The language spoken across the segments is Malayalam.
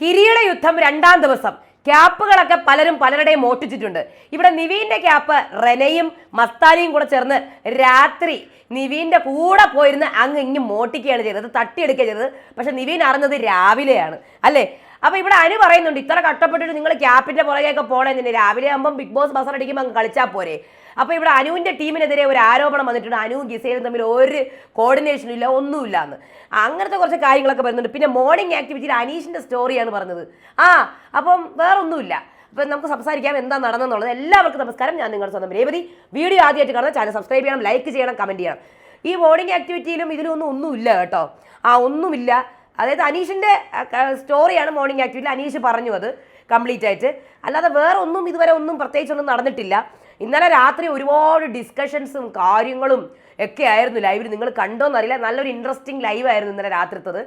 കിരീട യുദ്ധം രണ്ടാം ദിവസം. ക്യാപ്പുകളൊക്കെ പലരും പലരുടെയും മോട്ടിച്ചിട്ടുണ്ട് ഇവിടെ നിവീന്റെ ക്യാപ്പ് റെനയും മസ്താനിയും കൂടെ ചേർന്ന് രാത്രി നിവീന്റെ കൂടെ പോയിരുന്ന് അങ്ങ് ഇങ്ങ് മോട്ടിക്കുകയാണ് ചെയ്തത്. തട്ടിയെടുക്കുകയാണ് ചെയ്തത്. പക്ഷെ നിവീൻ അറിഞ്ഞത് രാവിലെയാണ്. അല്ലേ? അപ്പൊ ഇവിടെ അനു പറയുന്നുണ്ട് ഇത്ര കഷ്ടപ്പെട്ടിട്ട് നിങ്ങൾ ക്യാപ്പിന്റെ പുറകെയൊക്കെ പോണേ രാവിലെ ആകുമ്പോൾ ബിഗ് ബോസ് ബസർ അടിക്കുമ്പോൾ അങ്ങ് കളിച്ചാൽ പോരെ. അപ്പൊ ഇവിടെ അനുവിന്റെ ടീമിനെതിരെ ഒരു ആരോപണം വന്നിട്ടുണ്ട്. അനുവും ഗിസേലും തമ്മിൽ ഒരു കോർഡിനേഷനും ഇല്ല ഒന്നുമില്ല എന്ന് അങ്ങനത്തെ കുറച്ച് കാര്യങ്ങളൊക്കെ വരുന്നുണ്ട്. പിന്നെ മോർണിംഗ് ആക്ടിവിറ്റിയിൽ അനീഷിന്റെ സ്റ്റോറിയാണ് പറഞ്ഞത്. ആ അപ്പം വേറൊന്നുമില്ല. അപ്പം നമുക്ക് സംസാരിക്കാം എന്താ നടന്നെന്നുള്ളത്. എല്ലാവർക്കും നമസ്കാരം. ഞാൻ നിങ്ങളുടെ സ്വന്തം രേവതി. വീഡിയോ ആദ്യമായിട്ട് കാണുന്ന ചാനൽ സബ്സ്ക്രൈബ് ചെയ്യണം ലൈക്ക് ചെയ്യണം കമന്റ് ചെയ്യണം. ഈ മോർണിംഗ് ആക്ടിവിറ്റിയിലും ഇതിലൊന്നും ഒന്നുമില്ല കേട്ടോ. ആ ഒന്നുമില്ല. അതായത് അനീഷിന്റെ സ്റ്റോറിയാണ് മോർണിംഗ് ആക്ടിവിറ്റി അനീഷ് പറഞ്ഞു അത് കംപ്ലീറ്റ് ആയിട്ട്. അല്ലാതെ വേറെ ഒന്നും ഇതുവരെ ഒന്നും പ്രത്യേകിച്ചൊന്നും നടന്നിട്ടില്ല. ഇന്നലെ രാത്രി ഒരുപാട് ഡിസ്കഷൻസും കാര്യങ്ങളും ഒക്കെ ആയിരുന്നു ലൈവിൽ നിങ്ങൾ കണ്ടോന്നറിയില്ല നല്ലൊരു ഇൻട്രസ്റ്റിംഗ് ലൈവായിരുന്നു ഇന്നലെ രാത്രിത്തത്.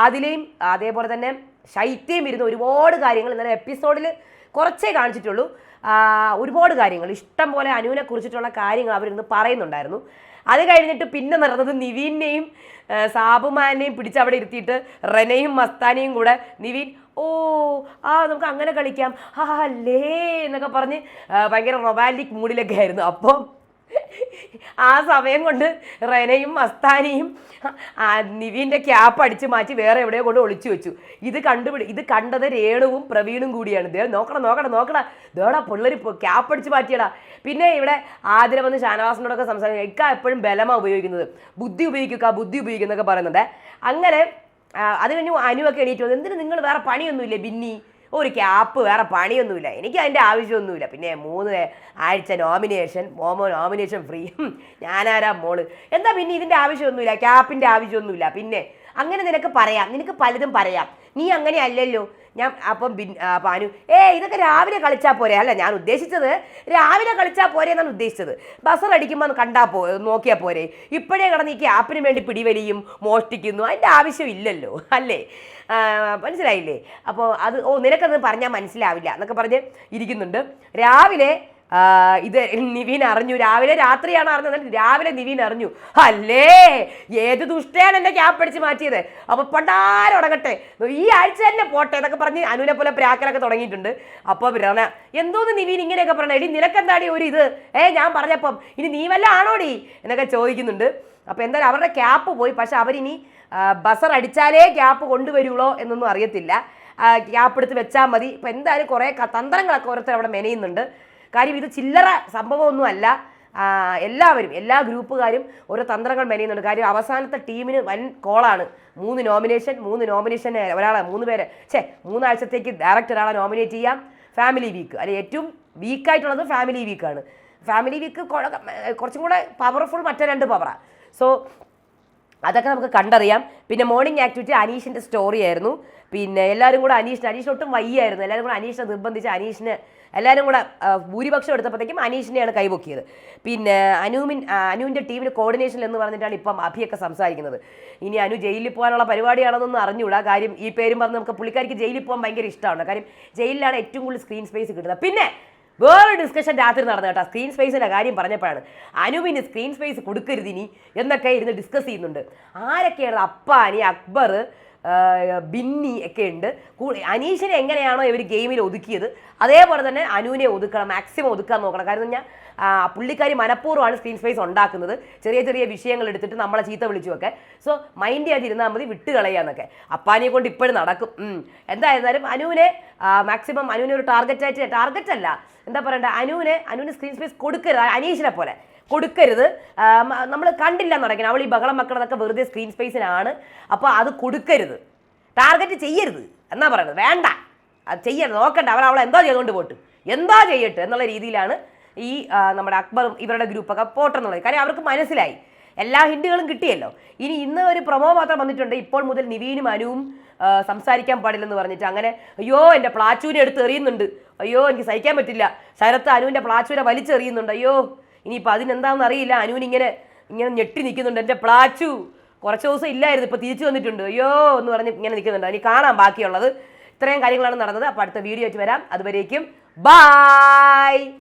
ആദിലെയും അതേപോലെ തന്നെ ശൈത്യയും ഇരുന്ന് ഒരുപാട് കാര്യങ്ങൾ ഇന്നലെ എപ്പിസോഡിൽ കുറച്ചേ കാണിച്ചിട്ടുള്ളൂ. ഒരുപാട് കാര്യങ്ങൾ. ഇഷ്ടം പോലെ അനുവിനെ കുറിച്ചിട്ടുള്ള കാര്യങ്ങൾ അവരിന്ന് പറയുന്നുണ്ടായിരുന്നു. അത് കഴിഞ്ഞിട്ട് പിന്നെ നടന്നത് നിവീനെയും സാബുമാനെയും പിടിച്ച് അവിടെ ഇരുത്തിയിട്ട് റെനയും മസ്താനെയും കൂടെ നിവീൻ ഓ ആ നമുക്ക് അങ്ങനെ കളിക്കാം. ആ അല്ലേ എന്നൊക്കെ പറഞ്ഞ് ഭയങ്കര റൊമാന്റിക് മൂഡിലൊക്കെ ആയിരുന്നു. അപ്പം ആ സമയം കൊണ്ട് റെനയും മസ്താനിയും നിവിന്റെ ക്യാപ്പ് അടിച്ച് മാറ്റി വേറെ എവിടെയോ കൊണ്ട് ഒളിച്ചു വെച്ചു. ഇത് കണ്ടുപിടി ഇത് കണ്ടത് രേണുവും പ്രവീണും കൂടിയാണ്. ദേ നോക്കണം നോക്കണം നോക്കണം ദേടാ പിള്ളേർ ക്യാപ്പ് അടിച്ച് മാറ്റിയടാ. പിന്നെ ഇവിടെ ആതിര വന്ന് ഷാനവാസിനോടൊക്കെ സംസാരിക്കുക ഇക്ക എപ്പോഴും ബലമാണ് ഉപയോഗിക്കുന്നത്. ബുദ്ധി ഉപയോഗിക്കുക ബുദ്ധി ഉപയോഗിക്കുന്നൊക്കെ പറയുന്നുണ്ട്. അങ്ങനെ അത് കഴിഞ്ഞ് അനുവൊക്കെ എണീറ്റ് എന്തിനു നിങ്ങൾ വേറെ പണിയൊന്നുമില്ലേ ബിന്നി? ഒരു ക്യാപ്പ് വേറെ പണിയൊന്നുമില്ല. എനിക്ക് അതിന്റെ ആവശ്യമൊന്നുമില്ല. പിന്നെ മൂന്ന് ആഴ്ച നോമിനേഷൻ മോമോ നോമിനേഷൻ ഫ്രീ ഞാനാരാ മോൾ? എന്താ പിന്നെ ഇതിന്റെ ആവശ്യമൊന്നുമില്ല? ക്യാപ്പിന്റെ ആവശ്യമൊന്നുമില്ല. പിന്നെ അങ്ങനെ നിനക്ക് പറയാം. നിനക്ക് പലതും പറയാം. നീ അങ്ങനെ അല്ലല്ലോ. ഞാൻ അപ്പം ബിൻ- പാനു. ഏ ഇതൊക്കെ രാവിലെ കളിച്ചാൽ പോരെ. അല്ല ഞാൻ ഉദ്ദേശിച്ചത് രാവിലെ കളിച്ചാൽ പോരെ എന്നാണ് ഉദ്ദേശിച്ചത്. ബസർ അടിക്കുമ്പോൾ കണ്ടാൽ പോ നോക്കിയാൽ പോരെ. ഇപ്പോഴേ കിടന്ന് ഈ ക്യാപ്പിന് വേണ്ടി പിടിവലിയും മോഷ്ടിക്കുന്നു. അതിന്റെ ആവശ്യമില്ലല്ലോ അല്ലേ? മനസ്സിലായില്ലേ? അപ്പോൾ അത് ഓ നിനക്കത് പറഞ്ഞാൽ മനസ്സിലാവില്ല എന്നൊക്കെ പറഞ്ഞ് ഇരിക്കുന്നുണ്ട്. രാവിലെ ഇത് നിവീൻ അറിഞ്ഞു. രാവിലെ രാത്രിയാണ് അറിഞ്ഞത്. രാവിലെ നിവീൻ അറിഞ്ഞു. അല്ലേ? ഏത് ദുഷ്ടയാണ് എന്റെ ക്യാപ് അടിച്ച് മാറ്റിയത്? അപ്പൊ പണ്ടാരം ഉടങ്ങട്ടെ. ഈ ആഴ്ച തന്നെ പോട്ടെ എന്നൊക്കെ പറഞ്ഞ് അനുവിനെ പോലെ പ്രാക്കലൊക്കെ തുടങ്ങിയിട്ടുണ്ട്. അപ്പോൾ പറഞ്ഞ എന്തോന്ന് നിവീൻ ഇങ്ങനെയൊക്കെ പറഞ്ഞ? എടി നിനക്കെന്താടി ഒരു ഇത്? ഏ ഞാൻ പറഞ്ഞപ്പം ഇനി നീ വല്ല ആണോടി? എന്നൊക്കെ ചോദിക്കുന്നുണ്ട്. അപ്പോൾ എന്തായാലും അവരുടെ ക്യാപ്പ് പോയി. പക്ഷെ അവരിനി ബസർ അടിച്ചാലേ ക്യാപ്പ് കൊണ്ടുവരുള്ളോ എന്നൊന്നും അറിയത്തില്ല. ക്യാപ്പ് എടുത്ത് വെച്ചാൽ മതി. ഇപ്പം എന്തായാലും കുറേ തന്ത്രങ്ങളൊക്കെ ഓരോരുത്തർ അവിടെ മെനയുന്നുണ്ട്. കാര്യം ഇത് ചില്ലറ സംഭവമൊന്നുമല്ല. എല്ലാവരും എല്ലാ ഗ്രൂപ്പുകാരും ഓരോ തന്ത്രങ്ങൾ മെനയുന്നുണ്ട്. കാര്യം അവസാനത്തെ ടീമിന് വൻ കോളാണ്. മൂന്ന് നോമിനേഷൻ മൂന്ന് നോമിനേഷൻ ഒരാളെ മൂന്ന് പേരെ. ഛേ മൂന്നാഴ്ചത്തേക്ക് ഡയറക്റ്റ് ഒരാളെ നോമിനേറ്റ് ചെയ്യാം. Family week. അല്ലെ ഏറ്റവും വീക്കായിട്ടുള്ളത് ഫാമിലി വീക്കാണ്. ഫാമിലി വീക്ക് കുറച്ചും കൂടെ പവർഫുൾ മറ്റേ രണ്ട് പവറാണ് സോ അതൊക്കെ നമുക്ക് കണ്ടറിയാം. പിന്നെ മോർണിംഗ് ആക്ടിവിറ്റി അനീഷിന്റെ സ്റ്റോറി ആയിരുന്നു. പിന്നെ എല്ലാവരും കൂടെ അനീഷിന് അനീഷിന് ഒട്ടും വയ്യായിരുന്നു. എല്ലാവരും കൂടെ അനീഷിനെ നിർബന്ധിച്ച് അനീഷിന് എല്ലാവരും കൂടെ ഭൂരിപക്ഷം എടുത്തപ്പോഴത്തേക്കും അനീഷിനെയാണ് കൈപൊക്കിയത് പിന്നെ അനുവിൻ അനുവിന്റെ ടീമിന് കോർഡിനേഷൻ എന്ന് പറഞ്ഞിട്ടാണ് ഇപ്പം അഭിയൊക്കെ സംസാരിക്കുന്നത്. ഇനി അനു ജയിലിൽ പോകാനുള്ള പരിപാടിയാണെന്നൊന്നും അറിഞ്ഞുകൂടാ. കാര്യം ഈ പേരും പറഞ്ഞ് നമുക്ക് പുള്ളിക്കാരിക്ക് ജയിലിൽ പോകാൻ ഭയങ്കര ഇഷ്ടമാണ്. കാര്യം ജയിലിലാണ് ഏറ്റവും കൂടുതൽ സ്ക്രീൻ സ്പേസ് കിട്ടുന്നത്. പിന്നെ വേറെ ഡിസ്കഷൻ രാത്രി നടന്നു കേട്ടോ. സ്ക്രീൻ സ്പേസിന്റെ കാര്യം പറഞ്ഞപ്പോഴാണ്. അനുവിന് സ്ക്രീൻ സ്പേസ് കൊടുക്കരുതിനി എന്നൊക്കെ ഇരുന്ന് ഡിസ്കസ് ചെയ്യുന്നുണ്ട്. ആരൊക്കെയാണ് അപ്പാനി അക്ബർ ബിന്നി ഒക്കെ ഉണ്ട്. അനീഷിനെ എങ്ങനെയാണോ ഇവർ ഗെയിമിൽ ഒതുക്കിയത് അതേപോലെ തന്നെ അനുവിനെ ഒതുക്കണം മാക്സിമം ഒതുക്കാൻ നോക്കണം. കാരണം ഞാൻ പുള്ളിക്കാരി മനഃപൂർവമാണ് സ്ക്രീൻ സ്പേസ് ഉണ്ടാക്കുന്നത്. ചെറിയ ചെറിയ വിഷയങ്ങൾ എടുത്തിട്ട് നമ്മളെ ചീത്ത വിളിച്ചുമൊക്കെ. സോ മൈൻഡ് ചെയ്യാതിരുന്നാൽ മതി വിട്ട് കളയാന്നൊക്കെ അപ്പാനെ കൊണ്ട് ഇപ്പോഴും നടക്കും. എന്തായിരുന്നാലും അനുവിനെ മാക്സിമം അനുവിനെ ഒരു ടാർഗറ്റ് ആയിട്ട് ടാർഗറ്റ് അല്ല. എന്താ പറയണ്ട? അനുവിനെ അനുവിന് സ്ക്രീൻ സ്പേസ് കൊടുക്കരുത്. അനീഷിനെ പോലെ. കൊടുക്കരുത്. നമ്മൾ കണ്ടില്ല നടക്കണം അവൾ ഈ ബഹളം മക്കളതൊക്കെ വെറുതെ സ്ക്രീൻ സ്പേസിലാണ് അപ്പോൾ അത് കൊടുക്കരുത്. ടാർഗറ്റ് ചെയ്യരുത്. എന്നാ പറയുന്നത് വേണ്ട. അത് ചെയ്യരുത്. നോക്കണ്ട. അവൾ അവളെ എന്തോ ചെയ്തുകൊണ്ട് പോട്ട്. എന്താ ചെയ്യട്ടെ എന്നുള്ള രീതിയിലാണ് ഈ നമ്മുടെ അക്ബറും ഇവരുടെ ഗ്രൂപ്പൊക്കെ പോട്ടെന്നുള്ളത്. കാര്യം അവർക്ക് മനസ്സിലായി. എല്ലാ ഹിൻഡുകളും കിട്ടിയല്ലോ. ഇനി ഇന്ന് ഒരു പ്രൊമോ മാത്രം വന്നിട്ടുണ്ട്. ഇപ്പോൾ മുതൽ നിവീനും അനുവും സംസാരിക്കാൻ പാടില്ലെന്ന് പറഞ്ഞിട്ട് അങ്ങനെ അയ്യോ എന്റെ പ്ലാച്ചൂനെ എടുത്ത് എറിയുന്നുണ്ട് അയ്യോ എനിക്ക് സഹിക്കാൻ പറ്റില്ല. ശരത്ത് അനുവിന്റെ പ്ലാച്ചൂനെ വലിച്ചെറിയുന്നുണ്ട്. അയ്യോ ഇനിയിപ്പോൾ അതിനെന്താണെന്ന് അറിയില്ല. അനുവിന് ഇങ്ങനെ ഇങ്ങനെ ഞെട്ടി നിൽക്കുന്നുണ്ട്. എന്റെ പ്ലാച്ചു കുറച്ച് ദിവസം ഇല്ലായിരുന്നു. ഇപ്പോൾ തിരിച്ചു വന്നിട്ടുണ്ട്. അയ്യോ എന്ന് പറഞ്ഞ് ഇങ്ങനെ നിൽക്കുന്നുണ്ട്. ഇനി കാണാം ബാക്കിയുള്ളത്. ഇത്രയും കാര്യങ്ങളാണ് നടന്നത്. അപ്പോൾ അടുത്ത വീഡിയോ ആയിട്ട് വരാം. അതുവരേക്കും ബായ്